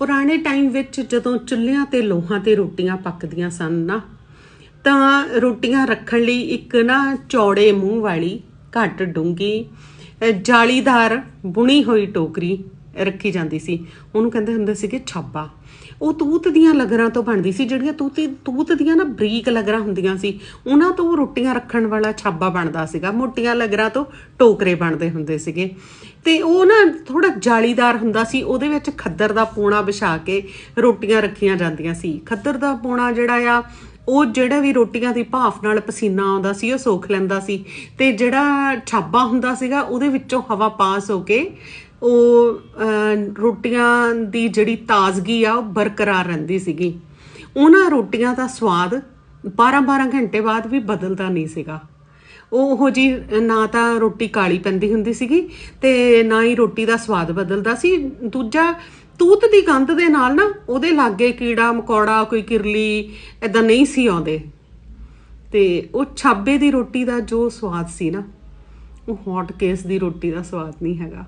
ਪੁਰਾਣੇ ਟਾਈਮ ਵਿੱਚ ਜਦੋਂ ਚੁੱਲ੍ਹਿਆਂ ਤੇ ਲੋਹਾਂ ਤੇ ਰੋਟੀਆਂ ਪੱਕਦੀਆਂ ਸਨ ਨਾ, ਤਾਂ ਰੋਟੀਆਂ ਰੱਖਣ ਲਈ ਇੱਕ ਨਾ ਚੌੜੇ ਮੂੰਹ ਵਾਲੀ ਘੱਟ ਡੂੰਗੀ ਜਾਲੀਦਾਰ ਬੁਣੀ ਹੋਈ ਟੋਕਰੀ ਰੱਖੀ ਜਾਂਦੀ ਸੀ। ਉਹਨੂੰ ਕਹਿੰਦੇ ਹੁੰਦੇ ਸੀਗੇ ਛਾਬਾ। ਉਹ ਤੂਤ ਦੀਆਂ ਲਗਰਾਂ ਤੋਂ ਬਣਦੀ ਸੀ, ਜਿਹੜੀਆਂ ਤੂਤੀ ਤੂਤ ਦੀਆਂ ਨਾ ਬਰੀਕ ਲਗਰਾਂ ਹੁੰਦੀਆਂ ਸੀ। ਉਹਨਾਂ ਤੋਂ ਰੋਟੀਆਂ ਰੱਖਣ ਵਾਲਾ ਛਾਬਾ ਬਣਦਾ ਸੀਗਾ। ਮੋਟੀਆਂ ਲਗਰਾਂ ਤੋਂ ਟੋਕਰੇ ਬਣਦੇ ਹੁੰਦੇ ਸੀਗੇ। ਤੇ ਉਹ ਨਾ ਥੋੜਾ ਜਾਲੀਦਾਰ ਹੁੰਦਾ ਸੀ। ਉਹਦੇ ਵਿੱਚ ਖੱਦਰ ਦਾ ਪੂਣਾ ਵਿਛਾ ਕੇ ਰੋਟੀਆਂ ਰੱਖੀਆਂ ਜਾਂਦੀਆਂ ਸੀ। ਖੱਦਰ ਦਾ ਪੂਣਾ ਜਿਹੜਾ ਆ, ਉਹ ਜਿਹੜਾ ਵੀ ਰੋਟੀਆਂ ਦੀ ਭਾਫ ਨਾਲ ਪਸੀਨਾ ਆਉਂਦਾ ਸੀ, ਉਹ ਸੋਖ ਲੈਂਦਾ ਸੀ। ਤੇ ਜਿਹੜਾ ਛਾਬਾ ਹੁੰਦਾ ਸੀਗਾ, ਉਹਦੇ ਵਿੱਚੋਂ ਹਵਾ ਪਾਸ ਹੋ ਕੇ ਉਹ ਰੋਟੀਆਂ ਦੀ ਜਿਹੜੀ ਤਾਜ਼ਗੀ ਆ, ਉਹ ਬਰਕਰਾਰ ਰਹਿੰਦੀ ਸੀਗੀ। ਉਹਨਾਂ ਰੋਟੀਆਂ ਦਾ ਸਵਾਦ 12-12 ਘੰਟੇ ਬਾਅਦ ਵੀ ਬਦਲਦਾ ਨਹੀਂ ਸੀਗਾ। ਉਹ, ਉਹੋ ਜੀ, ਨਾ ਤਾਂ ਰੋਟੀ ਕਾਲੀ ਪੈਂਦੀ ਹੁੰਦੀ ਸੀਗੀ ਤੇ ਨਾ ਹੀ ਰੋਟੀ ਦਾ ਸਵਾਦ ਬਦਲਦਾ ਸੀ। ਦੂਜਾ, ਤੂਤ ਦੀ ਗੰਧ ਦੇ ਨਾਲ ਨਾ ਉਹਦੇ ਲਾਗੇ ਕੀੜਾ, ਮਕੌੜਾ, ਕੋਈ ਕਿਰਲੀ ਐਦਾਂ ਨਹੀਂ ਸੀ ਆਉਂਦੇ। ਤੇ ਉਹ ਛਾਬੇ ਦੀ ਰੋਟੀ ਦਾ ਜੋ ਸਵਾਦ ਸੀ ਨਾ, ਉਹ ਹੌਟ ਕੇਸ ਦੀ ਰੋਟੀ ਦਾ ਸਵਾਦ ਨਹੀਂ ਹੈਗਾ।